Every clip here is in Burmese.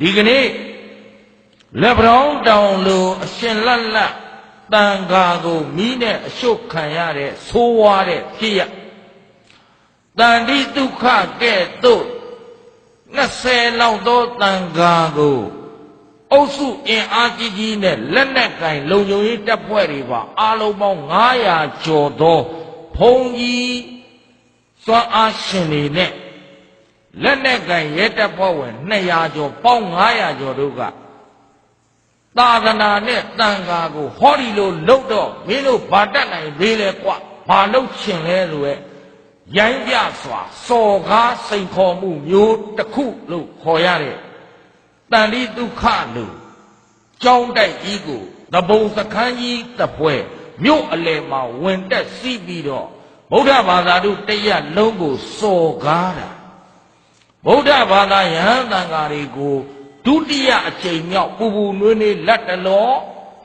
ဒီကနေ့လက်ဗရောင်းတောင်လိုအရှင်လတ်လတ်တန်ဃာကိုမိနဲ့အရှုတ်ခံရတဲ့ဆိုးဝါးတဲ့ဖြစ်ရတန်တိဒုက္ခကဲ့သို့20လောက်သောတန်ဃာကိုအုပ်စုအင်အားကြီးကြီးနဲ့လက်နက်ကင်လုံခြုံရေးတပ်ဖွဲ့တွေပါအားလုံးပေါင်း900ကျော်သောဘုံကြီးစွမ်းအားရှင်တွေနဲ့ လက်နက်ကင်ရဲတပ်ဖွဲ့ဝင်200ကျော်ပေါင်း900ကျော်တို့ကသာသနာနဲ့တန်ခါကိုဟောဒီလိုလှုပ်တော့မင်းတို့ဘာတတ်နိုင်သေးလဲကွဘာလှုပ်ချင်လဲဆိုရဲရိုင်းပြစွာစော်ကားစိန်ခေါ်မှုမျိုးတစ်ခုလို့ခေါ်ရတဲ့တန်တိဒုက္ခလို့ကြောင်းတိုက်ကြီးကိုသဘုံစခန်းကြီးတစ်ပွဲမြို့အလယ်မှာဝင်တက်စီးပြီးတော့ဗုဒ္ဓဘာသာတို့တရက်လုံးကိုစော်ကားတာ ဗုဒ္ဓဘာသာယဟန်တန်ဃာတွေကိုဒုတိယအချိန်မြောက်ပူပူနွေးနွေးလက်တလော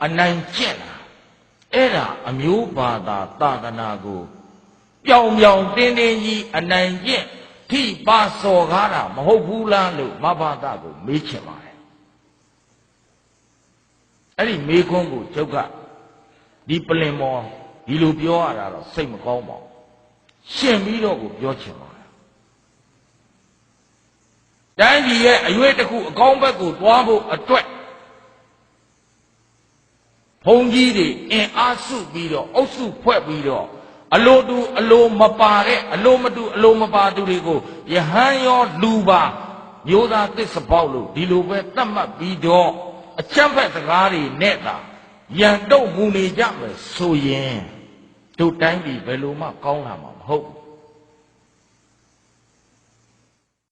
အနိုင်ကျင့်တာအဲ့ဒါအမျိုးဘာသာသာသနာကိုပြောင်ပြောင်တင်းတင်းကြီးအနိုင်ကျင့်ထိပါစော်ကားတာမဟုတ်ဘူးလားလို့မဘာသာကိုမေးချင်ပါတယ်အဲ့ဒီမေးခွန်းကိုကျုပ်ကဒီပလင်မော်ဒီလိုပြောရတာတော့စိတ်မကောင်းပါဘူးရှင်ပြီးတော့ကိုပြောချင်ပါ တယ်တိုင်းပြည်ရဲ့အရွေးတစ်ခုအကောင်းဘက်ကိုသွားဖို့အတွက်ဘုံကြီးတွေအင်အားစုပြီးတော့အုပ်စုဖွဲ့ပြီးတော့အလိုတူအလိုမပါတဲ့အလိုမတူအလိုမပါသူတွေကိုယဟန်ရောလူပါမျိုးသားသစ္စာပေါက်လို့ဒီလိုပဲသတ်မှတ်ပြီးတော့အချမ်းဖက်စကားတွေနဲ့သာရန်တုံမူနေကြမယ်ဆိုရင်တို့တိုင်းပြည်ဘယ်လိုမှကောင်းလာမှာမဟုတ်ဘူး